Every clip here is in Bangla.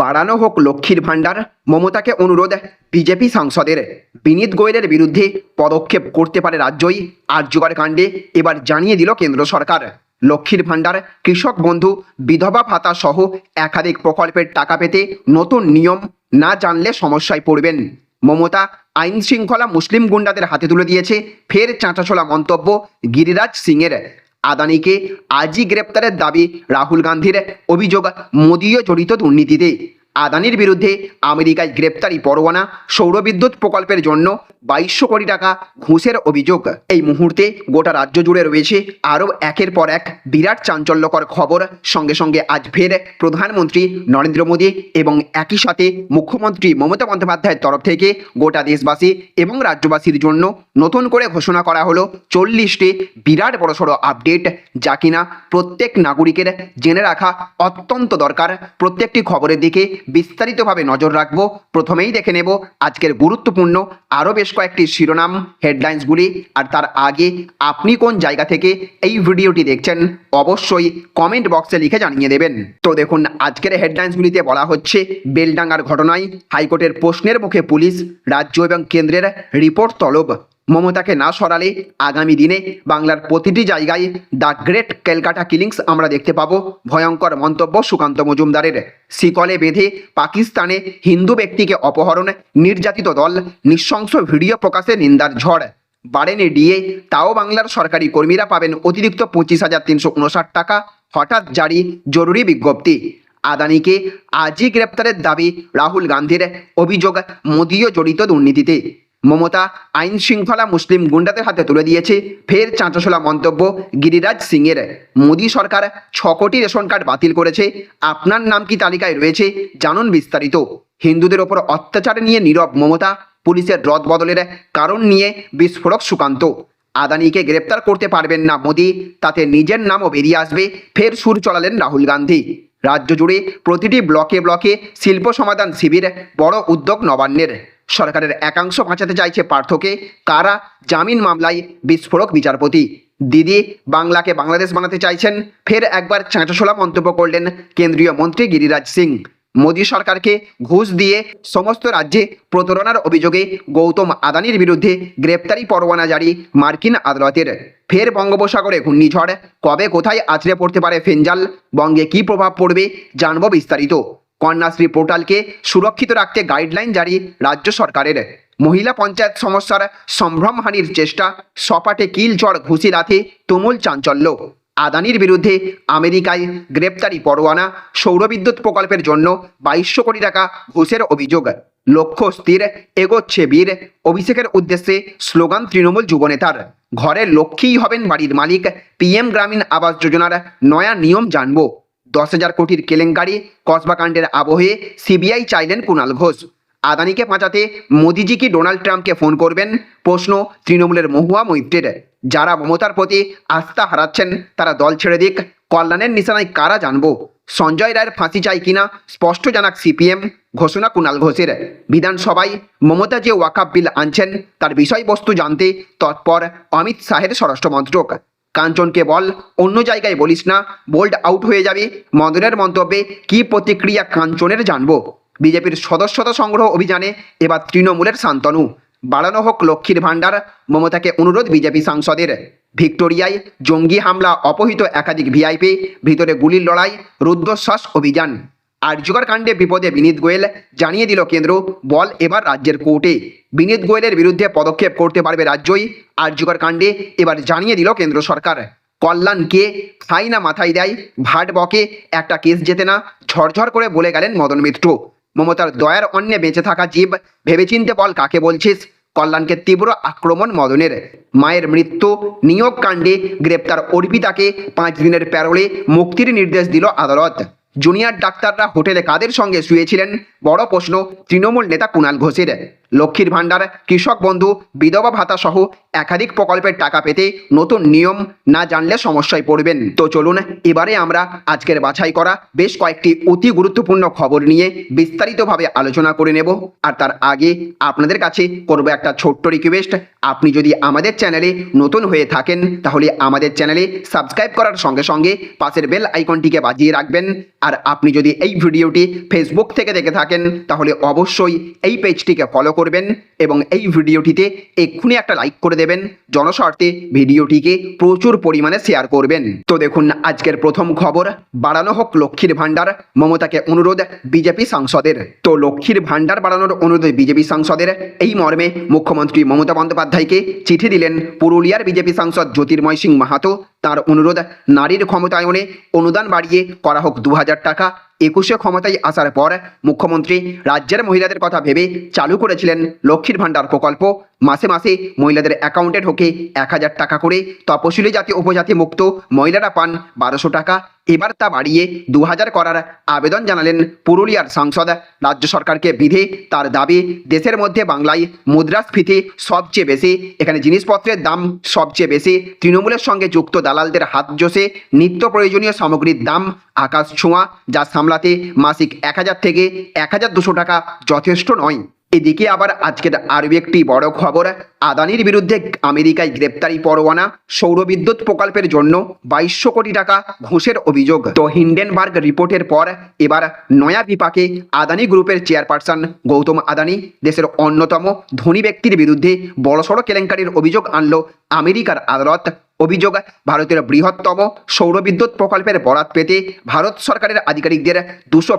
বাড়ানো হোক লক্ষ্মীর ভাণ্ডার, মমতাকে অনুরোধ বিজেপি সাংসদের। বিনীত গোয়েলের বিরুদ্ধে পদক্ষেপ করতে পারে রাজ্যই আর্যগর কাণ্ডে এবার জানিয়ে দিল কেন্দ্র সরকার। লক্ষ্মীর ভাণ্ডার, কৃষক বন্ধু, বিধবা ভাতা সহ একাধিক প্রকল্পের টাকা পেতে নতুন নিয়ম না জানলে সমস্যায় পড়বেন। মমতা আইন শৃঙ্খলা মুসলিম গুন্ডাদের হাতে তুলে দিয়েছে, ফের চাঁচাছোলা মন্তব্য গিরিরাজ সিংয়ের। আদানিকে আজই গ্রেপ্তারের দাবি রাহুল গান্ধীর অভিযোগ মোদীও জড়িত দুর্নীতিতে। আদানির বিরুদ্ধে আমেরিকায় গ্রেপ্তারি পরোয়ানা, সৌরবিদ্যুৎ প্রকল্পের জন্য বাইশশো কোটি টাকা ঘুষের অভিযোগ। এই মুহূর্তে গোটা রাজ্য জুড়ে রয়েছে আরও একের পর এক বিরাট চাঞ্চল্যকর খবর। সঙ্গে সঙ্গে আজ ফের প্রধানমন্ত্রী নরেন্দ্র মোদী এবং একই সাথে মুখ্যমন্ত্রী মমতা বন্দ্যোপাধ্যায়ের তরফ থেকে গোটা দেশবাসী এবং রাজ্যবাসীর জন্য নতুন করে ঘোষণা করা হলো চল্লিশটি বিরাট বড়সড় আপডেট, যা কিনা প্রত্যেক নাগরিকের জেনে রাখা অত্যন্ত দরকার। প্রত্যেকটি খবরের দিকে বিস্তারিতভাবে নজর রাখব। প্রথমেই দেখে নেব আজকের গুরুত্বপূর্ণ আরও বেশ কয়েকটি শিরোনাম হেডলাইন্সগুলি আর তার আগে আপনি কোন জায়গা থেকে এই ভিডিওটি দেখছেন অবশ্যই কমেন্ট বক্সে লিখে জানিয়ে দেবেন। তো দেখুন, আজকের হেডলাইন্সগুলিতে বলা হচ্ছে বেলডাঙ্গার ঘটনায় হাইকোর্টের প্রশ্নের মুখে পুলিশ, রাজ্য এবং কেন্দ্রের রিপোর্ট তলব। মমতাকে না সরালে আগামী দিনে বাংলার প্রতিটি জায়গায় দ্য গ্রেট ক্যালকাটা কিলিংস আমরা দেখতে পাবো। ভয়ঙ্কর মন্তব্য সুকান্ত মজুমদারের। শিকলে বেঁধে পাকিস্তানে হিন্দু ব্যক্তিকে অপহরণ, নির্যাতিত দল, নৃশংস ভিডিও প্রকাশে নিন্দার ঝড়। বাড়েনি ডিএ, তাও বাংলার সরকারি কর্মীরা পাবেন অতিরিক্ত পঁচিশ হাজার তিনশো উনষাট টাকা, হঠাৎ জারি জরুরি বিজ্ঞপ্তি। আদানিকে আজই গ্রেপ্তারের দাবি রাহুল গান্ধীর অভিযোগ, মোদিও জড়িত দুর্নীতিতে। মমতা আইন শৃঙ্খলা মুসলিম গুন্ডাদের হাতে তুলে দিয়েছে। ফের চাঁচাছোলা মন্তব্য গিরিরাজ সিংয়ের। মোদী সরকার ছ কোটি রেশন কার্ড বাতিল করেছে। আপনার নাম কি তালিকায় রয়েছে? জানুন বিস্তারিত। হিন্দুদের ওপর অত্যাচার নিয়ে নীরব মমতা, পুলিশের রদ বদলের কারণ নিয়ে বিস্ফোরক সুকান্ত। আদানিকে গ্রেপ্তার করতে পারবেন না মোদি, তাতে নিজের নামও বেরিয়ে আসবে। ফের সুর চলালেন রাহুল গান্ধী। রাজ্য জুড়ে প্রতিটি ব্লকে ব্লকে শিল্প সমাধান শিবির, বড় উদ্যোগ নবান্নের। সরকারের একাংশ বাঁচাতে চাইছে পার্থকে। কারা? জামিন মামলায় বিস্ফোরক বিচারপতি। দিদি বাংলাকে বাংলাদেশ বানাতে চাইছেন। ফের একবার চাঁচাছোলা মন্তব্য করলেন কেন্দ্রীয় মন্ত্রী গিরিরাজ সিং। মোদী সরকারকে ঘুষ দিয়ে সমস্ত রাজ্যে প্রতারণার অভিযোগে গৌতম আদানির বিরুদ্ধে গ্রেপ্তারি পরোয়ানা জারি মার্কিন আদালতের। ফের বঙ্গোপসাগরে ঘূর্ণিঝড়। কবে কোথায় আছড়ে পড়তে পারে ফেঞ্জাল বঙ্গে কি প্রভাব পড়বে? জানব বিস্তারিত। কন্যাশ্রী পোর্টালকে সুরক্ষিত রাখতে গাইডলাইন জারি রাজ্য সরকারের। মহিলা পঞ্চায়েত সমস্যার সম্ভ্রমহানির চেষ্টা, সপাটে কিল ঝড় ঘুষি রাতে তুমুল চাঞ্চল্য। আদানির বিরুদ্ধে আমেরিকায় গ্রেপ্তারি পরোয়ানা, সৌরবিদ্যুৎ প্রকল্পের জন্য বাইশশো কোটি টাকা ঘুষের অভিযোগ। লক্ষ্য স্থির, এগোচ্ছে বীর। অভিষেকের উদ্দেশ্যে স্লোগান তৃণমূল যুবনেতার। ঘরের লক্ষ্মীই হবেন বাড়ির মালিক। পিএম গ্রামীণ আবাস যোজনার নয়া নিয়ম জানব। দশ হাজার কোটির কেলেঙ্কারি কসবাকাণ্ডের আবহে সিবিআই চাইলেন কুণাল ঘোষ। আদানিকে বাঁচাতে মোদিজি কি ডোনাল্ড ট্রাম্পকে ফোন করবেন? প্রশ্ন তৃণমূলের মহুয়া মৈত্রের। যারা মমতার প্রতি আস্থা হারাচ্ছেন, তারা দল ছেড়ে দিক। কল্যাণের নিশানায় কারা জানব? সঞ্জয় রায়ের ফাঁসি চাই কিনা? স্পষ্ট জানাক সিপিএম, ঘোষণা কুণাল ঘোষের। বিধানসভায় মমতা যে ওয়াকাপ বিল আনছেন, তার বিষয়বস্তু জানতে তৎপর অমিত শাহের স্বরাষ্ট্রমন্ত্রক। কাঞ্চনকে বল, অন্য জায়গায় বলিস না বোল্ড আউট হয়ে যাবে। মদনের মন্তব্যে কি প্রতিক্রিয়া কাঞ্চনের জানব? বিজেপির সদস্যতা সংগ্রহ অভিযানে এবার তৃণমূলের শান্তনু। বাড়ানো হোক লক্ষ্মীর ভাণ্ডার, মমতাকে অনুরোধ বিজেপি সাংসদের। ভিক্টোরিয়ায় জঙ্গি হামলা, অপহৃত একাধিক ভিআইপি, ভিতরে গুলির লড়াই, রুদ্ধশ্বাস অভিযান। আর্যকর কাণ্ডে বিপদে বিনীত গোয়েল জানিয়ে দিল কেন্দ্র, বল এবার রাজ্যের কোর্টে। বিনীত গোয়েলের বিরুদ্ধে পদক্ষেপ করতে পারবে রাজ্যই আর্যকর কাণ্ডে এবার জানিয়ে দিল কেন্দ্র সরকার। কল্যাণকে খাই না মাথায় দেয়? ভাট বকে একটা কেস জেতে না? ঝরঝর করে বলে গেলেন মদন মিত্র। মমতার দয়ার অন্যে বেঁচে থাকা জীব, ভেবেচিন্তে বল কাকে বলছিস? কল্যাণকে তীব্র আক্রমণ মদনের। মায়ের মৃত্যু নিয়োগ কাণ্ডে গ্রেপ্তার অর্পিতাকে পাঁচ দিনের প্যারোলে মুক্তির নির্দেশ দিল আদালত। জুনিয়র ডাক্তাররা হোটেলে কাদের সঙ্গে শুয়েছিলেন? বড় প্রশ্ন তৃণমূল নেতা কুণাল ঘোষের। লক্ষ্মীর ভাণ্ডার, কৃষক বন্ধু, বিধবা ভাতা সহ একাধিক প্রকল্পের টাকা পেতে নতুন নিয়ম না জানলে সমস্যায় পড়বেন। তো চলুন, এবারে আমরা আজকের বাছাই করা বেশ কয়েকটি অতি গুরুত্বপূর্ণ খবর নিয়ে বিস্তারিতভাবে আলোচনা করে নেব। আর তার আগে আপনাদের কাছে করব একটা ছোট্ট রিকোয়েস্ট আপনি যদি আমাদের চ্যানেলে নতুন হয়ে থাকেন, তাহলে আমাদের চ্যানেলে সাবস্ক্রাইব করার সঙ্গে সঙ্গে পাশের বেল আইকনটিকে বাজিয়ে রাখবেন। আর আপনি যদি এই ভিডিওটি ফেসবুক থেকে দেখে থাকেন, তাহলে অবশ্যই এই পেজটিকে ফলো করবেন এবং এই ভিডিওটিতে এক্ষুনি একটা লাইক করে দেবেন। জনস্বার্থে ভিডিওটিকে প্রচুর পরিমাণে শেয়ার করবেন। তো দেখুন, আজকের প্রথম খবর, বাড়ানো হোক লক্ষ্মীর ভাণ্ডার, মমতাকে অনুরোধ বিজেপি সাংসদের। তো লক্ষ্মীর ভাণ্ডার বাড়ানোর অনুরোধ বিজেপি সাংসদের, এই মর্মে মুখ্যমন্ত্রী মমতা বন্দ্যোপাধ্যায়কে চিঠি দিলেন পুরুলিয়ার বিজেপি সাংসদ জ্যোতির্ময় সিং মাহাতো। তার অনুরোধ নারীর ক্ষমতায়নে অনুদান বাড়িয়ে করা হোক দু হাজার টাকা। একুশে ক্ষমতায় আসার পর মুখ্যমন্ত্রী রাজ্যের মহিলাদের কথা ভেবে চালু করেছিলেন লক্ষ্মীর ভাণ্ডার প্রকল্প। মাসে মাসে মহিলাদের অ্যাকাউন্টে ঢোকে এক হাজার টাকা করে। তপশিলি জাতি, উপজাতি মুক্ত মহিলারা পান বারোশো টাকা। এবার তা বাড়িয়ে দু হাজার করার আবেদন জানালেন পুরুলিয়ার সাংসদ। রাজ্য সরকারকে বিধে তার দাবি, দেশের মধ্যে বাংলায় মুদ্রাস্ফীতি সবচেয়ে বেশি। এখানে জিনিসপত্রের দাম সবচেয়ে বেশি। তৃণমূলের সঙ্গে যুক্ত দালালদের হাত জোসে নিত্য প্রয়োজনীয় সামগ্রীর দাম আকাশ ছোঁয়া, যা সামলাতে মাসিক এক হাজার থেকে এক হাজার দুশো টাকা যথেষ্ট নয়। এদিকে আবার আজকের আরও একটি বড় খবর, আদানির বিরুদ্ধে আমেরিকায় গ্রেপ্তারি পরোয়ানা, সৌরবিদ্যুৎ প্রকল্পের জন্য বাইশশো কোটি টাকা ঘুষের অভিযোগ। তো হিন্ডেনবার্গ রিপোর্টের পর এবার নয়া বিপাকে আদানি গ্রুপের চেয়ারপারসন গৌতম আদানি দেশের অন্যতম ধনী ব্যক্তির বিরুদ্ধে বড়সড় কেলেঙ্কারির অভিযোগ আনলো আমেরিকার আদালত। অভিযোগ, ভারতের বৃহত্তম সৌরবিদ্যুৎ প্রকল্পের বরাত পেতে ভারত সরকারের আধিকারিকদের দুশো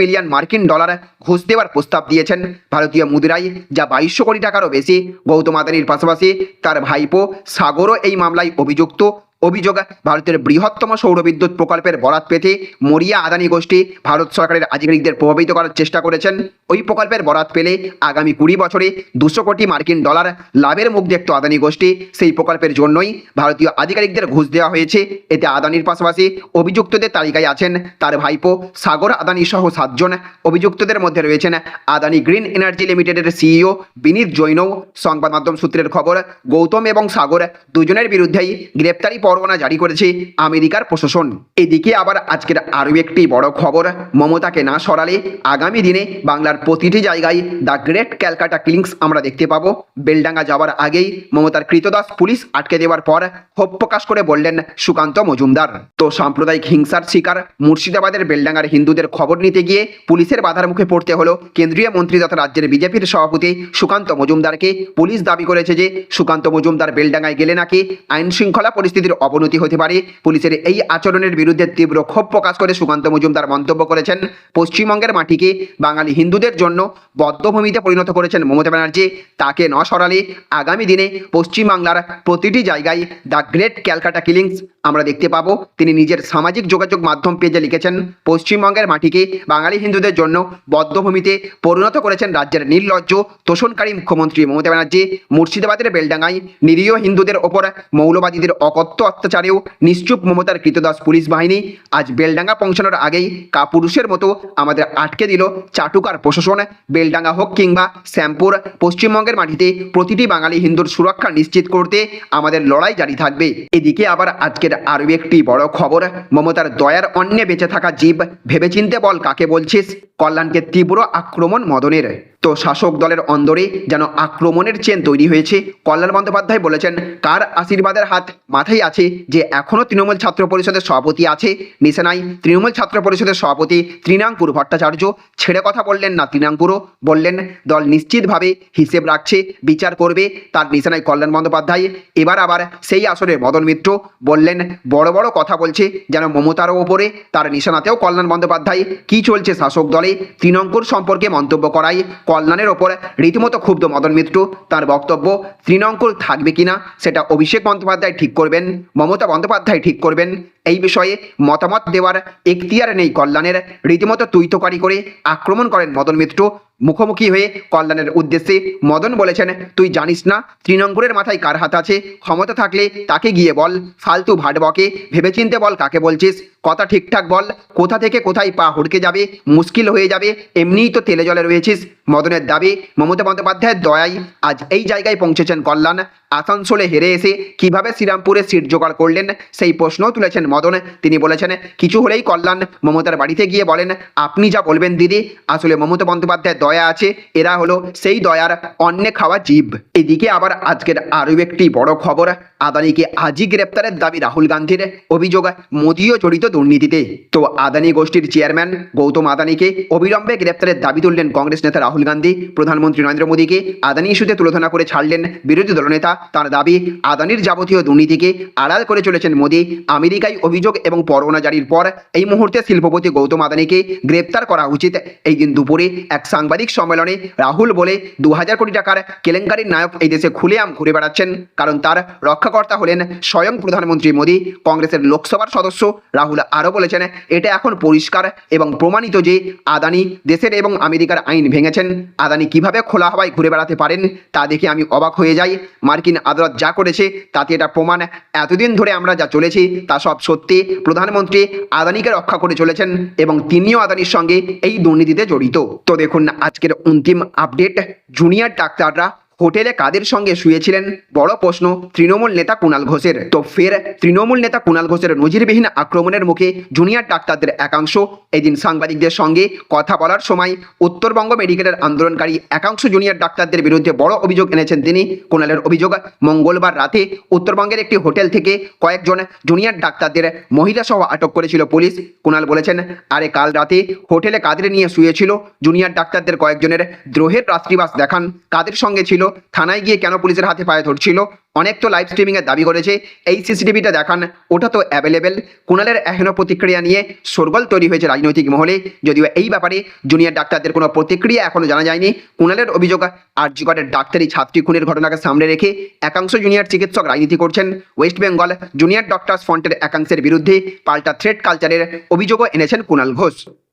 মিলিয়ন মার্কিন ডলার ঘুষ দেওয়ার প্রস্তাব দিয়েছেন। ভারতীয় মুদ্রায় যা বাইশশো কোটি টাকারও বেশি, গৌতম আদানির পাশাপাশি তার ভাইপো সাগরও এই মামলায় অভিযুক্ত অভিযোগ ভারতের বৃহত্তম সৌরবিদ্যুৎ প্রকল্পের বরাত পেতে মরিয়া আদানি গোষ্ঠী ভারত সরকারের আধিকারিকদের প্রভাবিত করার চেষ্টা করেছেন। ওই প্রকল্পের বরাত পেলে আগামী কুড়ি বছরে দুশো কোটি মার্কিন ডলার লাভের মুখ দেখত আদানি গোষ্ঠী। সেই প্রকল্পের জন্যই ভারতীয় আধিকারিকদের ঘুষ দেওয়া হয়েছে। এতে আদানির পাশাপাশি অভিযুক্তদের তালিকায় আছেন তার ভাইপো সাগর আদানি সহ সাতজন। অভিযুক্তদের মধ্যে রয়েছেন আদানি গ্রিন এনার্জি লিমিটেডের সিইও বিনীত জৈনও। সংবাদ মাধ্যম সূত্রের খবর, গৌতম এবং সাগর দুজনের বিরুদ্ধেই গ্রেপ্তারি পরোয়ানা জারি করেছে আমেরিকার প্রশাসন। এদিকে আবার আজকের আরও একটি বড় খবর, মমতাকে না সরালে আগামী দিনে বাংলার প্রতিটি জায়গায় দ্য গ্রেট ক্যালকাটা কিলিংস আমরা দেখতে পাবো। বেলডাঙ্গা যাওয়ার আগেই মমতার কৃতদাস পুলিশ আটকে দেওয়ার পর ক্ষোভ প্রকাশ করে বললেন, সুকান্ত মজুমদার। তো সাম্প্রদায়িক হিংসার শিকার মুর্শিদাবাদের বেলডাঙ্গার হিন্দুদের খবর নিতে গিয়ে পুলিশের বাধার মুখে পড়তে হলো কেন্দ্রীয় মন্ত্রী তথা রাজ্যের বিজেপির সভাপতি সুকান্ত মজুমদারকে। পুলিশ দাবি করেছে যে, সুকান্ত মজুমদার বেলডাঙ্গায় গেলে নাকি আইন শৃঙ্খলা পরিস্থিতির অবনতি হতে পারে। পুলিশের এই আচরণের বিরুদ্ধে তীব্র ক্ষোভ প্রকাশ করে সুকান্ত মজুমদার মন্তব্য করেছেন। পশ্চিমবঙ্গের মাটিকে বাঙালি হিন্দুদের জন্য বদ্ধভূমিতে পরিণত করেছেন মমতা ব্যানার্জি। তাকে ন সরালে আগামী দিনে পশ্চিমবাংলার প্রতিটি জায়গায় দ্য গ্রেট ক্যালকাটা কিলিংস আমরা দেখতে পাবো। তিনি নিজের সামাজিক যোগাযোগ মাধ্যম পেজে লিখেছেন, পশ্চিমবঙ্গের মাটিকে বাঙালি হিন্দুদের জন্য বদ্ধভূমিতে পরিণত করেছেন রাজ্যের নির্লজ্জ, তোষণকারী মুখ্যমন্ত্রী মমতা ব্যানার্জি। মুর্শিদাবাদের বেলডাঙ্গায় নিরীহ হিন্দুদের ওপর মৌলবাদীদের অকথ্য অত্যাচারেও নিশ্চুপ মমতার কৃতদাস পুলিশ বাহিনী আজ বেলডাঙ্গা পৌঁছানোর আগেই কাপুরুষের মতো আমাদের আটকে দিল চাটুকার প্রশাসন। বেলডাঙ্গা হোক কিংবা শ্যামপুর, পশ্চিমবঙ্গের মাটিতে প্রতিটি বাঙালি হিন্দুর সুরক্ষা নিশ্চিত করতে আমাদের লড়াই জারি থাকবে। এদিকে আবার আজকের আরও একটি বড় খবর, মমতার দয়ার অন্যে বেঁচে থাকা জীব, ভেবেচিন্তে বল কাকে বলছিস? কল্যাণকে তীব্র আক্রমণ মদনের। তো শাসক দলের অন্দরে যেন আক্রমণের চেন তৈরি হয়েছে। কল্যাণ বন্দ্যোপাধ্যায় বলেছেন, কার আশীর্বাদের হাত মাথায় আছে যে এখনও তৃণমূল ছাত্র পরিষদের সভাপতি আছে? নিশানাই তৃণমূল ছাত্র পরিষদের সভাপতি তৃণাঙ্কুর ভট্টাচার্য। ছেড়ে কথা বললেন না তৃণাঙ্কুরও, বললেন, দল নিশ্চিতভাবে হিসেব রাখছে, বিচার করবে। তার নিশানায় কল্যাণ বন্দ্যোপাধ্যায়, এবার আবার সেই আসরে মদন মিত্র। বললেন, বড় বড় কথা বলছে যেন মমতারও ওপরে। তার নিশানাতেও কল্যাণ বন্দ্যোপাধ্যায়, কি চলছে শাসক দলে? তৃণঙ্কুর সম্পর্কে মন্তব্য করায় কল্যাণের ওপরে রীতিমতো ক্ষুব্ধ মদন মিত্র। তার বক্তব্য, তৃণঙ্কুল থাকবে কিনা, সেটা অভিষেক বন্দ্যোপাধ্যায় ঠিক করবেন, মমতা বন্দ্যোপাধ্যায় ঠিক করবেন। এই বিষয়ে মতামত দেওয়ার এখতিয়ার নেই কল্যাণের। রীতিমতো তুইতকারি করে আক্রমণ করেন মদন মিত্র। মুখোমুখি হয়ে কল্যাণের উদ্দেশ্যে মদন বলেছেন, তুই জানিস না, তৃণঙ্কুরের মাথায় কার হাত আছে? ক্ষমতা থাকলে তাকে গিয়ে বল। ফালতু ভাটবকে ভেবেচিন্তে বল, কাকে বলছিস? কথা ঠিকঠাক বল। কোথা থেকে কোথায় পা হুড়কে যাবে? মুশকিল হয়ে যাবে। এমনিই তো তেলে জলে রয়েছিস। মদনের দাবি মমতা বন্দ্যোপাধ্যায়ের দয়ায় আজ এই জায়গায় পৌঁছেছেন কল্যাণ। আসানসোলে হেরে এসে কীভাবে শ্রীরামপুরে সিট জোগাড় করলেন? সেই প্রশ্নও তুলেছেন মদন। তিনি বলেছেন, কিছু হলেই কল্যাণ। মমতার বাড়িতে গিয়ে বলেন, আপনি যা বলবেন দিদি, আসলে মমতা বন্দ্যোপাধ্যায়ের দয়া আছে, এরা হলো সেই দয়ার অন্যে খাওয়া জীব। এদিকে আবার আজকের আরও একটি বড় খবর, আদানিকে আজই গ্রেপ্তারের দাবি রাহুল গান্ধীর অভিযোগ, মোদিও জড়িত দুর্নীতিতে। তো আদানি গোষ্ঠীর চেয়ারম্যান গৌতম আদানিকে অবিলম্বে গ্রেপ্তারের দাবি তুললেন কংগ্রেস নেতা রাহুল গান্ধী। প্রধানমন্ত্রী নরেন্দ্র মোদীকে আদানি ইস্যুতে তুলনা করে ছাড়লেন বিরোধী দলনেতা তার দাবি, আদানির যাবতীয় দুর্নীতিকে আড়াল করে চলেছেন মোদী। আমেরিকায় অভিযোগ এবং পরোয়ানা জারির পর এই মুহূর্তে শিল্পপতি গৌতম আদানিকে গ্রেপ্তার করা উচিত। এই দিন দুপুরে এক সাংবাদিক সম্মেলনে রাহুল বলে দু হাজার কোটি টাকার কেলেঙ্কারির নায়ক এই দেশে খুলেআম ঘুরে বেড়াচ্ছেন। কারণ তার রক্ষাকর্তা হলেন স্বয়ং প্রধানমন্ত্রী মোদী। কংগ্রেসের লোকসভার সদস্য রাহুল আরও বলেছেন, এটা এখন পরিষ্কার এবং প্রমাণিত যে আদানি দেশের এবং আমেরিকার আইন ভেঙেছেন। আদানি কীভাবে খোলা হওয়ায় ঘুরে বেড়াতে পারেন তা দেখে আমি অবাক হয়ে যাই। মার্কিন আদালত যা করেছে তাতে এটা প্রমাণ। এতদিন ধরে আমরা যা চলেছি তা সব সত্যি। প্রধানমন্ত্রী আদানিকে রক্ষা করে চলেছেন এবং তিনিও আদানির সঙ্গে এই দুর্নীতিতে জড়িত। তো দেখুন, আজকের অন্তিম আপডেট জুনিয়র ডাক্তাররা হোটেলে কাদের সঙ্গে শুয়েছিলেন? বড় প্রশ্ন, তৃণমূল নেতা কুণাল ঘোষের। তো ফের তৃণমূল নেতা কুণাল ঘোষের নজিরবিহীন আক্রমণের মুখে জুনিয়র ডাক্তারদের একাংশ। এদিন সাংবাদিকদের সঙ্গে কথা বলার সময় উত্তরবঙ্গ মেডিকেলের আন্দোলনকারী একাংশ জুনিয়র ডাক্তারদের বিরুদ্ধে বড় অভিযোগ এনেছেন তিনি। কুণালের অভিযোগ, মঙ্গলবার রাতে উত্তরবঙ্গের একটি হোটেল থেকে কয়েকজন জুনিয়র ডাক্তারদের মহিলা সহ আটক করেছিল পুলিশ। কুণাল বলেছেন, আরে কাল রাতে হোটেলে কাদের নিয়ে শুয়েছিল? জুনিয়র ডাক্তারদের কয়েকজনের দ্রোহের রাত্রিবাস দেখান। কাদের সঙ্গে ছিল থানায় গিয়ে কেন পুলিশের হাতে পায়ে ধরছিল? অনেক তো লাইভ স্ট্রিমিংয়ের দাবি করেছে। এই সিসিটিভিটা দেখান, ওটা তো অ্যাভেলেবেল কুণালের এহেন প্রতিক্রিয়া নিয়ে সরগোল তৈরি হয়েছে রাজনৈতিক মহলে। যদিও এই ব্যাপারে জুনিয়র ডাক্তারদের কোনো প্রতিক্রিয়া এখনও জানা যায়নি। কুণালের অভিযোগ আরজিগড়ের ডাক্তারি ছাত্রী খুনের ঘটনাকে সামনে রেখে একাংশ জুনিয়র চিকিৎসক রাজনীতি করছেন। ওয়েস্ট বেঙ্গল জুনিয়র ডক্টরস ফ্রন্টের একাংশের বিরুদ্ধে পাল্টা থ্রেড কালচারের অভিযোগও এনেছেন কুণাল ঘোষ।